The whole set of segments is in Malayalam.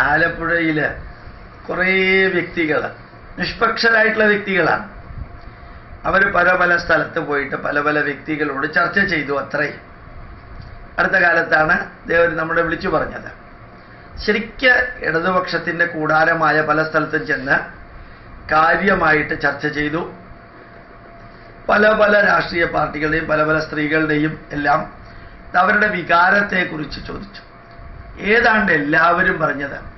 ആലപ്പുഴയിൽ കുറേ വ്യക്തികൾ നിഷ്പക്ഷരായിട്ടുള്ള വ്യക്തികളാണ്. അവർ പല പല സ്ഥലത്ത് പോയിട്ട് പല പല വ്യക്തികളോട് ചർച്ച ചെയ്തു അത്രയും അടുത്ത കാലത്താണ് ദേവൻ നമ്മളെ വിളിച്ചു പറഞ്ഞത്. ശരിക്ക് ഇടതുപക്ഷത്തിന്റെ കൂടാരമായ പല സ്ഥലത്തും ചെന്ന് കാര്യമായിട്ട് ചർച്ച ചെയ്തു. പല പല രാഷ്ട്രീയ പാർട്ടികളുടെയും പല പല സ്ത്രീകളുടെയും എല്ലാം അവരുടെ വികാരത്തെക്കുറിച്ച് ചോദിച്ചു. ഏതാണ്ട് എല്ലാവരും പറഞ്ഞത്.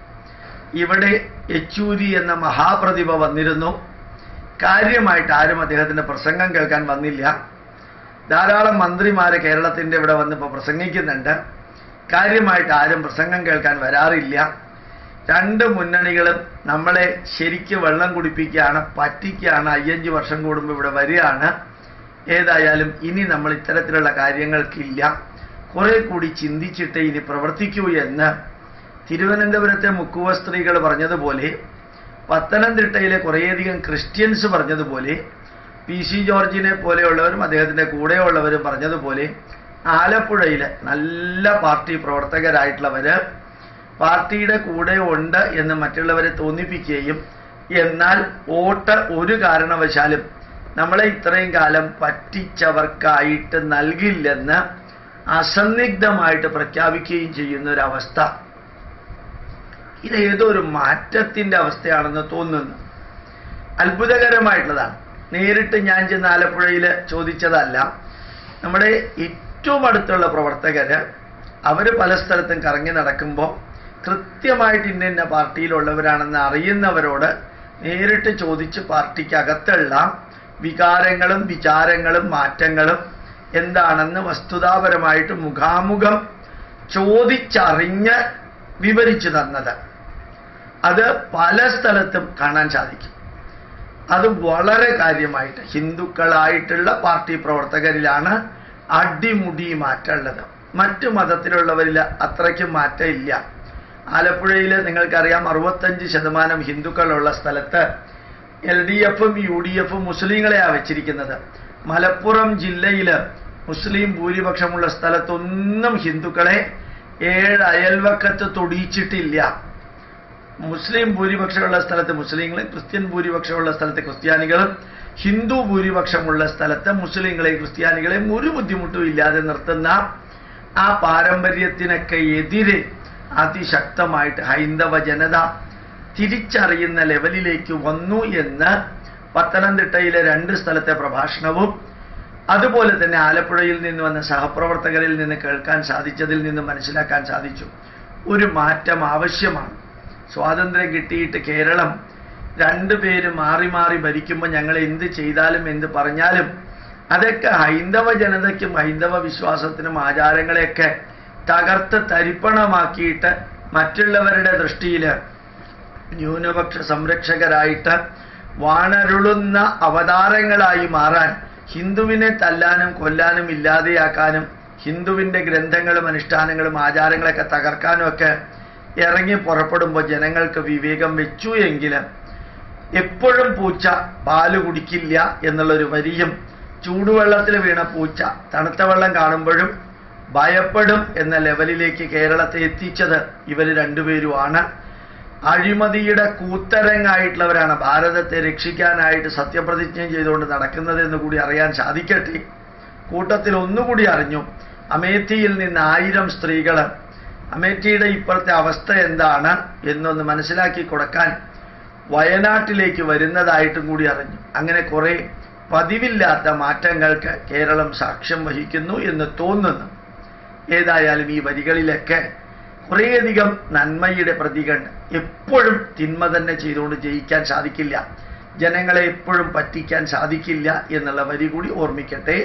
ഇവിടെ യെച്ചൂരി എന്ന മഹാപ്രതിഭ വന്നിരുന്നു. കാര്യമായിട്ട് ആരും അദ്ദേഹത്തിന്റെ പ്രസംഗം കേൾക്കാൻ വന്നില്ല. ധാരാളം മന്ത്രിമാർ കേരളത്തിന്റെ ഇവിടെ വന്നിപ്പോൾ പ്രസംഗിക്കുന്നുണ്ട്. കാര്യമായിട്ട് ആരും പ്രസംഗം കേൾക്കാൻ വരാറില്ല. രണ്ട് മുന്നണികളും നമ്മളെ ശരിക്ക് വെള്ളം കുടിപ്പിക്കുകയാണ് പറ്റിക്കുകയാണ് അയ്യഞ്ച് വർഷം കൂടുമ്പോൾ ഇവിടെ വരികയാണ്. ഏതായാലും ഇനി നമ്മൾ ഇത്തരത്തിലുള്ള കാര്യങ്ങൾക്കില്ല. കുറെ കൂടി ചിന്തിച്ചിട്ട് ഇനി പ്രവർത്തിക്കൂ എന്ന് തിരുവനന്തപുരത്തെ മുക്കുവ സ്ത്രീകൾ പറഞ്ഞതുപോലെ പത്തനംതിട്ടയിലെ കുറേയധികം ക്രിസ്ത്യൻസ് പറഞ്ഞതുപോലെ പി സി ജോർജിനെ പോലെയുള്ളവരും അദ്ദേഹത്തിന്റെ കൂടെയുള്ളവരും പറഞ്ഞതുപോലെ ആലപ്പുഴയിലെ നല്ല പാർട്ടി പ്രവർത്തകരായിട്ടുള്ളവർ പാർട്ടിയുടെ കൂടെ ഉണ്ട് എന്ന് മറ്റുള്ളവരെ തോന്നിപ്പിക്കുകയും എന്നാൽ വോട്ട് ഒരു കാരണവശാലും നമ്മളെ ഇത്രയും കാലം പറ്റിച്ചവർക്കായിട്ട് നൽകില്ലെന്ന് അസന്നിഗ്ധമായിട്ട് പ്രഖ്യാപിക്കുകയും ചെയ്യുന്ന ഒരവസ്ഥ ഇത് ഏതോ ഒരു മാറ്റത്തിന്റെ അവസ്ഥയാണെന്ന് തോന്നുന്നു. അത്ഭുതകരമായിട്ടുള്ളതാണ്. നേരിട്ട് ഞാൻ ചെന്ന് ആലപ്പുഴയിൽ ചോദിച്ചതല്ല. നമ്മുടെ ഏറ്റവും അടുത്തുള്ള പ്രവർത്തകര് അവർ പല സ്ഥലത്തും കറങ്ങി നടക്കുമ്പോൾ കൃത്യമായിട്ട് ഇന്ന ഇന്ന പാർട്ടിയിലുള്ളവരാണെന്ന് അറിയുന്നവരോട് നേരിട്ട് ചോദിച്ച് പാർട്ടിക്കകത്തുള്ള വികാരങ്ങളും വിചാരങ്ങളും മാറ്റങ്ങളും എന്താണെന്ന് വസ്തുതാപരമായിട്ട് മുഖാമുഖം ചോദിച്ചറിഞ്ഞ് വിവരിച്ചു തന്നത്. അത് പല സ്ഥലത്തും കാണാൻ സാധിക്കും. അത് വളരെ കാര്യമായിട്ട് ഹിന്ദുക്കളായിട്ടുള്ള പാർട്ടി പ്രവർത്തകരിലാണ് അടിമുടി മാറ്റമുള്ളത്. മറ്റു മതത്തിലുള്ളവരിൽ അത്രയ്ക്ക് മാറ്റമില്ല. ആലപ്പുഴയിൽ നിങ്ങൾക്കറിയാം അറുപത്തഞ്ച് ശതമാനം ഹിന്ദുക്കളുള്ള സ്ഥലത്ത് എൽ ഡി എഫും യു ഡി എഫും മുസ്ലിങ്ങളെയാണ് വെച്ചിരിക്കുന്നത്. മലപ്പുറം ജില്ലയിൽ മുസ്ലിം ഭൂരിപക്ഷമുള്ള സ്ഥലത്തൊന്നും ഹിന്ദുക്കളെ ഏഴ് അയൽവക്കത്ത് തൊടിയിച്ചിട്ടില്ല. മുസ്ലിം ഭൂരിപക്ഷമുള്ള സ്ഥലത്ത് മുസ്ലിങ്ങളും ക്രിസ്ത്യൻ ഭൂരിപക്ഷമുള്ള സ്ഥലത്ത് ക്രിസ്ത്യാനികളും ഹിന്ദു ഭൂരിപക്ഷമുള്ള സ്ഥലത്ത് മുസ്ലിങ്ങളെയും ക്രിസ്ത്യാനികളെയും ഒരു ബുദ്ധിമുട്ടും ഇല്ലാതെ നിർത്തുന്ന ആ പാരമ്പര്യത്തിനൊക്കെ എതിരെ അതിശക്തമായിട്ട് ഹൈന്ദവ ജനത തിരിച്ചറിയുന്ന ലെവലിലേക്ക് വന്നു എന്ന് പത്തനംതിട്ടയിലെ രണ്ട് സ്ഥലത്തെ പ്രഭാഷണവും അതുപോലെ തന്നെ ആലപ്പുഴയിൽ നിന്ന് വന്ന സഹപ്രവർത്തകരിൽ നിന്ന് കേൾക്കാൻ സാധിച്ചതിൽ നിന്ന് മനസ്സിലാക്കാൻ സാധിച്ചു. ഒരു മാറ്റം ആവശ്യമാണ്. സ്വാതന്ത്ര്യം കിട്ടിയിട്ട് കേരളം രണ്ടുപേര് മാറി മാറി ഭരിക്കുമ്പോൾ ഞങ്ങൾ എന്ത് ചെയ്താലും എന്ത് പറഞ്ഞാലും അതൊക്കെ ഹൈന്ദവ ജനതയ്ക്കും ഹൈന്ദവ വിശ്വാസത്തിനും ആചാരങ്ങളെയൊക്കെ തകർത്ത് തരിപ്പണമാക്കിയിട്ട് മറ്റുള്ളവരുടെ ദൃഷ്ടിയിൽ ന്യൂനപക്ഷ സംരക്ഷകരായിട്ട് വാണരുളുന്ന അവതാരങ്ങളായി മാറാൻ ഹിന്ദുവിനെ തല്ലാനും കൊല്ലാനും ഇല്ലാതെയാക്കാനും ഹിന്ദുവിന്റെ ഗ്രന്ഥങ്ങളും അനുഷ്ഠാനങ്ങളും ആചാരങ്ങളൊക്കെ തകർക്കാനും ഒക്കെ ഇറങ്ങി പുറപ്പെടുമ്പോൾ ജനങ്ങൾക്ക് വിവേകം വെച്ചു എങ്കിൽ എപ്പോഴും പൂച്ച പാൽ കുടിക്കില്ല എന്നുള്ളൊരു വരിയും ചൂടുവെള്ളത്തിൽ വീണ പൂച്ച തണുത്ത വെള്ളം കാണുമ്പോഴും ഭയപ്പെടും എന്ന ലെവലിലേക്ക് കേരളത്തെ എത്തിച്ചത് ഇവർ രണ്ടുപേരുമാണ്. അഴിമതിയുടെ കൂത്തരങ്ങായിട്ടുള്ളവരാണ് ഭാരതത്തെ രക്ഷിക്കാനായിട്ട് സത്യപ്രതിജ്ഞ ചെയ്തുകൊണ്ട് നടക്കുന്നത് എന്ന് കൂടി അറിയാൻ സാധിക്കട്ടെ. കൂട്ടത്തിൽ ഒന്നുകൂടി അറിഞ്ഞു. അമേഠിയിൽ നിന്ന് ആയിരം സ്ത്രീകൾ അമേഠിയുടെ ഇപ്പോഴത്തെ അവസ്ഥ എന്താണ് എന്നൊന്ന് മനസ്സിലാക്കി കൊടുക്കാൻ വയനാട്ടിലേക്ക് വരുന്നതായിട്ടും കൂടി അറിഞ്ഞു. അങ്ങനെ കുറെ പതിവില്ലാത്ത മാറ്റങ്ങൾക്ക് കേരളം സാക്ഷ്യം വഹിക്കുന്നു എന്ന് തോന്നുന്നു. ഏതായാലും ഈ വരികളിലൊക്കെ കുറേയധികം നന്മയുടെ പ്രതികൾ എപ്പോഴും തിന്മ തന്നെ ചെയ്തുകൊണ്ട് ജയിക്കാൻ സാധിക്കില്ല. ജനങ്ങളെ എപ്പോഴും പറ്റിക്കാൻ സാധിക്കില്ല എന്നുള്ള വരി കൂടി ഓർമ്മിക്കട്ടെ.